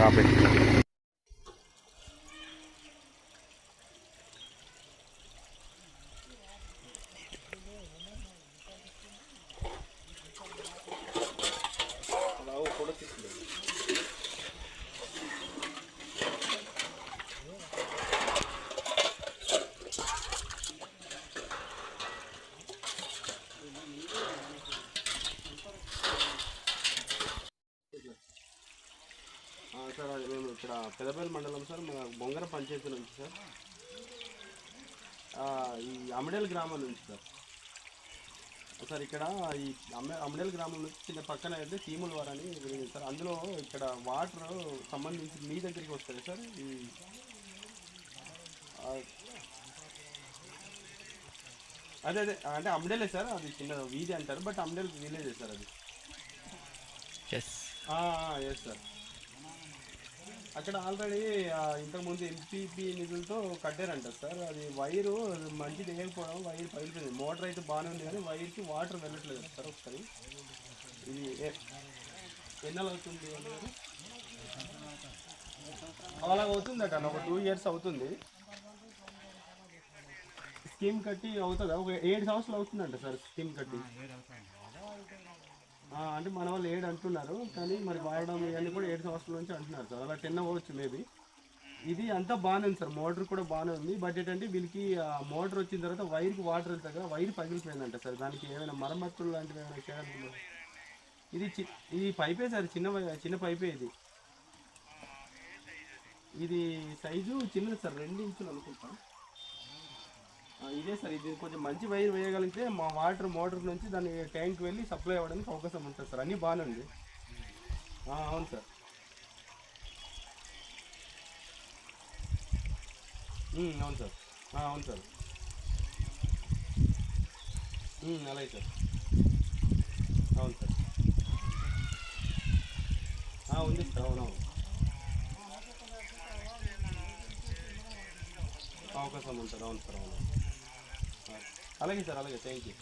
యాభై ఆ, సార్ అది మేము ఇక్కడ పెదపల్లి మండలం సార్ మన బొంగర పంచాయతీ నుంచి సార్. ఈ అమడేల్ గ్రామం నుంచి సార్. సార్ ఇక్కడ ఈ అమ్మ అమడేల్ గ్రామం నుంచి చిన్న పక్కన అయితే సీముల వారు అని ఉంది సార్. అందులో ఇక్కడ వాటర్ సంబంధించి మీ దగ్గరికి వస్తాయి సార్? ఈ అదే అదే అంటే అమడేలే సార్ అది చిన్న వీధి అంటారు బట్ అమడేల్ విలేజే సార్ అది. ఎస్ ఎస్ సార్ అక్కడ ఆల్రెడీ ఇంతకుముందు ఎంపీపీ నిధులతో కట్టారంట సార్. అది వైరు మంచి దిగకపోవడం వైర్ పగిలిపోయింది. మోటార్ అయితే బాగానే ఉంది కానీ వైర్కి వాటర్ వెళ్ళట్లేదు సార్ ఒకసారి. ఇది ఏ- అవుతుంది? అలాగ అవుతుందట ఒక టూ ఇయర్స్ అవుతుంది. స్కీమ్ కట్టి అవుతుందా? ఒక ఏడు సంవత్సరాలు అవుతుందంట సార్ స్కీమ్ కట్టి. అంటే మన వాళ్ళు ఏడు అంటున్నారు కానీ మరి వాడడం ఇవన్నీ కూడా ఏడు సంవత్సరాల నుంచి అంటున్నారు సార్. అలా టెన్ అవ్వచ్చు మేబీ ఇది అంతా బాగానే ఉంది సార్. మోటార్ కూడా బాగానే ఉంది. బట్ ఏంటంటే వీళ్ళకి ఆ మోటార్ వచ్చిన తర్వాత వైర్కి వాటర్ వెళ్తాయి కదా వైర్ పగిలిపోయిందంట సార్. దానికి ఏమైనా మరమ్మతులు లాంటివి ఏమైనా చేయాలి ఇది చి ఇది పైపే సార్. చిన్న చిన్న పైపే ఇది. ఇది సైజు చిన్నది సార్. రెండు ఇంచులు అనుకుంటాను ఇదే సార్ ఇది కొంచెం మంచి వైర్ వేయగలిగితే మా వాటర్ మోటార్ నుంచి దాని ట్యాంక్ వెళ్ళి సప్లై అవ్వడానికి అవకాశం ఉంటుంది సార్ అన్నీ బాగానే ఉంది. అవును సార్. అవును సార్. అవును సార్. అలాగే సార్. అవును సార్. ఉంది సార్ అవునవును అవకాశం ఉంది సార్ అవును సార్ అవును. అలాగే సార్ అలాగే. థ్యాంక్ యూ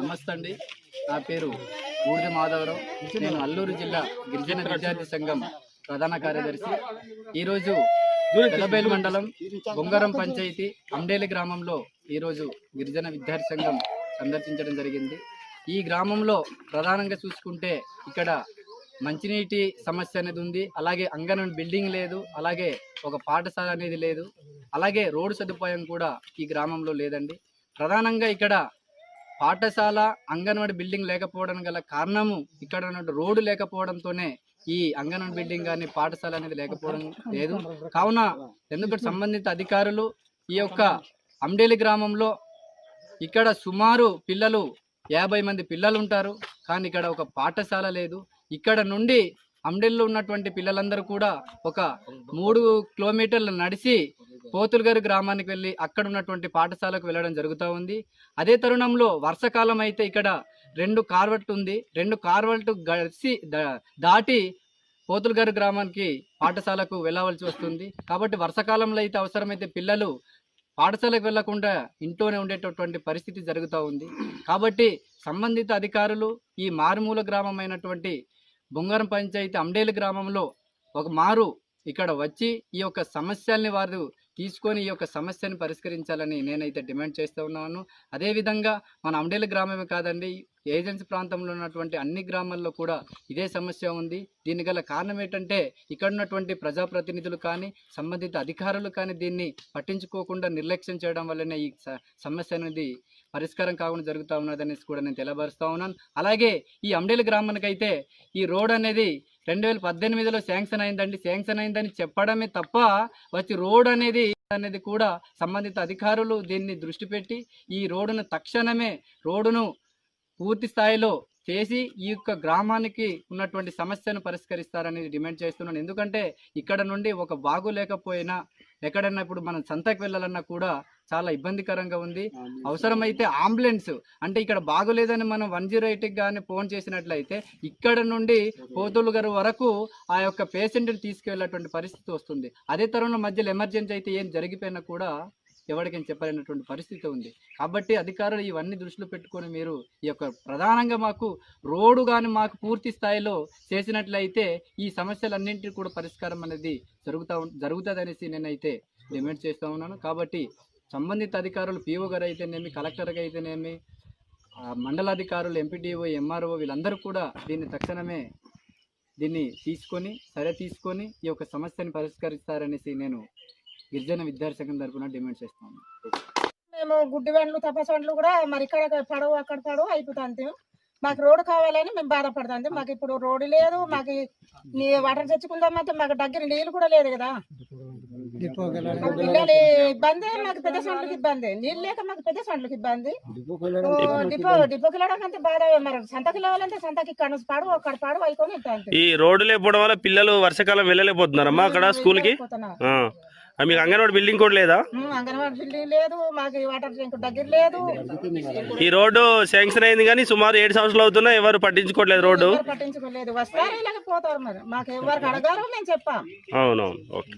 నమస్తే అండి. నా పేరు ఊర్జ మాధవరావు. నేను అల్లూరు జిల్లా గిరిజన విద్యార్థి సంఘం ప్రధాన కార్యదర్శి. ఈరోజు పెదబేలు మండలం బొంగరం పంచాయతీ అండేలి గ్రామంలో ఈరోజు గిరిజన విద్యార్థి సంఘం సందర్శించడం జరిగింది. ఈ గ్రామంలో ప్రధానంగా చూసుకుంటే ఇక్కడ మంచినీటి సమస్య అనేది ఉంది. అలాగే అంగన్వాడి బిల్డింగ్ లేదు. అలాగే ఒక పాఠశాల అనేది లేదు. అలాగే రోడ్డు సదుపాయం కూడా ఈ గ్రామంలో లేదండి. ప్రధానంగా ఇక్కడ పాఠశాల అంగన్వాడి బిల్డింగ్ లేకపోవడం గల కారణము ఇక్కడ ఉన్న రోడ్డు లేకపోవడంతోనే ఈ అంగన్వాడి బిల్డింగ్ కానీ పాఠశాల అనేది లేకపోవడం లేదు. కావున ఎందుకంటే సంబంధిత అధికారులు ఈ యొక్క అమ్డేలి గ్రామంలో ఇక్కడ సుమారు పిల్లలు యాభై మంది పిల్లలు ఉంటారు. కానీ ఇక్కడ ఒక పాఠశాల లేదు. ఇక్కడ నుండి అమ్డెల్లో ఉన్నటువంటి పిల్లలందరూ కూడా ఒక మూడు కిలోమీటర్లు నడిచి పోతులుగారు గ్రామానికి వెళ్ళి అక్కడ ఉన్నటువంటి పాఠశాలకు వెళ్ళడం జరుగుతూ ఉంది. అదే తరుణంలో వర్షాకాలం అయితే ఇక్కడ రెండు కార్వెట్ ఉంది. రెండు కార్వెట్ గడిచి దా- దాటి పోతులుగారు గ్రామానికి పాఠశాలకు వెళ్ళవలసి వస్తుంది. కాబట్టి వర్షకాలంలో అయితే అవసరమైతే పిల్లలు పాఠశాలకు వెళ్ళకుండా ఇంట్లోనే ఉండేటటువంటి పరిస్థితి జరుగుతూ ఉంది. కాబట్టి సంబంధిత అధికారులు ఈ మారుమూల గ్రామమైనటువంటి బొంగారం పంచాయతీ అమ్డేలు గ్రామంలో ఒక మారు ఇక్కడ వచ్చి ఈ యొక్క సమస్యల్ని వారు తీసుకొని ఈ యొక్క సమస్యను పరిష్కరించాలని నేనైతే డిమాండ్ చేస్తూ ఉన్నాను. అదేవిధంగా మన అండేలు గ్రామమే కాదండి ఏజెన్సీ ప్రాంతంలో ఉన్నటువంటి అన్ని గ్రామాల్లో కూడా ఇదే సమస్య ఉంది. దీని గల కారణం ఏంటంటే ఇక్కడ ఉన్నటువంటి ప్రజాప్రతినిధులు కానీ సంబంధిత అధికారులు కానీ దీన్ని పట్టించుకోకుండా నిర్లక్ష్యం చేయడం వల్లనే ఈ స- సమస్య అనేది పరిష్కారం కాకుండా జరుగుతూ ఉన్నదనేసి కూడా నేను తెలియపరుస్తూ ఉన్నాను. అలాగే ఈ అండేలు గ్రామానికైతే ఈ రోడ్ అనేది రెండు వేల పద్దెనిమిదిలో శాంక్షన్ అయిందండి. శాంక్షన్ అయిందని చెప్పడమే తప్ప వచ్చి రోడ్ అనేది అనేది కూడా సంబంధిత అధికారులు దీన్ని దృష్టి పెట్టి ఈ రోడ్డును తక్షణమే రోడ్డును పూర్తి స్థాయిలో చేసి ఈ యొక్క గ్రామానికి ఉన్నటువంటి సమస్యను పరిష్కరిస్తారని డిమాండ్ చేస్తున్నాను. ఎందుకంటే ఇక్కడ నుండి ఒక బాగు లేకపోయినా ఎక్కడన్నా ఇప్పుడు మనం సంతకు వెళ్ళాలన్నా కూడా చాలా ఇబ్బందికరంగా ఉంది. అవసరమైతే అంబులెన్స్ అంటే ఇక్కడ బాగోలేదని మనం వన్ జీరో ఎయిట్కి కానీ ఫోన్ చేసినట్లయితే ఇక్కడ నుండి పోతులు గారు వరకు ఆ యొక్క పేషెంట్ని తీసుకెళ్ళేటువంటి పరిస్థితి వస్తుంది. అదే తరుణం మధ్యలో ఎమర్జెన్సీ అయితే ఏం జరిగిపోయినా కూడా ఎవరికైనా చెప్పలేనటువంటి పరిస్థితి ఉంది. కాబట్టి అధికారులు ఇవన్నీ దృష్టిలో పెట్టుకొని మీరు ఈ యొక్క ప్రధానంగా మాకు రోడ్డు కానీ మాకు పూర్తి స్థాయిలో చేసినట్లయితే ఈ సమస్యలన్నింటినీ కూడా పరిష్కారం అనేది జరుగుతా జరుగుతుంది అనేసి నేనైతే డిమాండ్ చేస్తూ ఉన్నాను. కాబట్టి సంబంధిత అధికారులు పీఓ గారు అయితేనేమి కలెక్టర్గా అయితేనేమి మండలాధికారులు ఎంపీడీఓ ఎంఆర్ఓ వీళ్ళందరూ కూడా దీన్ని తక్షణమే దీన్ని తీసుకొని సరే తీసుకొని ఈ యొక్క సమస్యని పరిష్కరిస్తారనేసి నేను గిరిజన విద్యార్థి సంఘం డిమాండ్ చేస్తాను. మేము గుడ్డి బండ్లు తపస్సు బండ్లు కూడా మరి ఇక్కడ పడవు అక్కడ పడవు అయిపోతుంది. మాకు రోడ్డు కావాలని మేము బాధపడుతుంది. మాకు ఇప్పుడు రోడ్డు లేదు మాకు నీ వాటర్ తెచ్చుకుందామంటే మాకు దగ్గర నీళ్ళు కూడా లేదు కదా. పిల్లలు ఇబ్బంది మాకు పెద్ద సండ్లకి ఇబ్బంది. నీళ్ళు లేక మాకు పెద్ద సండ్లకి ఇబ్బంది. డిపో డిపోకి వెళ్ళడానికంటే బాధ మరి. సంతకి వెళ్ళాలంటే సంతకి ఇక్కడ పడవు అక్కడ పడవు అయిపోయి ఈ రోడ్డు లేకపోవడం వల్ల పిల్లలు వర్షాకాలం వెళ్ళలేకపోతున్నారమ్మా అక్కడ స్కూల్కి మీకు అంగన్వాడి బిల్డింగ్ కూడా లేదా? అంగన్వాడీ బిల్డింగ్ లేదు. మాకు ఈ వాటర్ ట్యాంక్ దగ్గర లేదు. ఈ రోడ్డు శాంక్షన్ అయింది కానీ సుమారు ఏడు సంవత్సరాలు అవుతున్నా ఎవరు పట్టించుకోవట్లేదు రోడ్డు. ఎవరు పట్టించుకోలేదు. వస్తారు ఇలాగ పోతారు మరి. మాకు ఎవరికి అడగారో మేము చెప్పాం. అవునవును. ఓకే.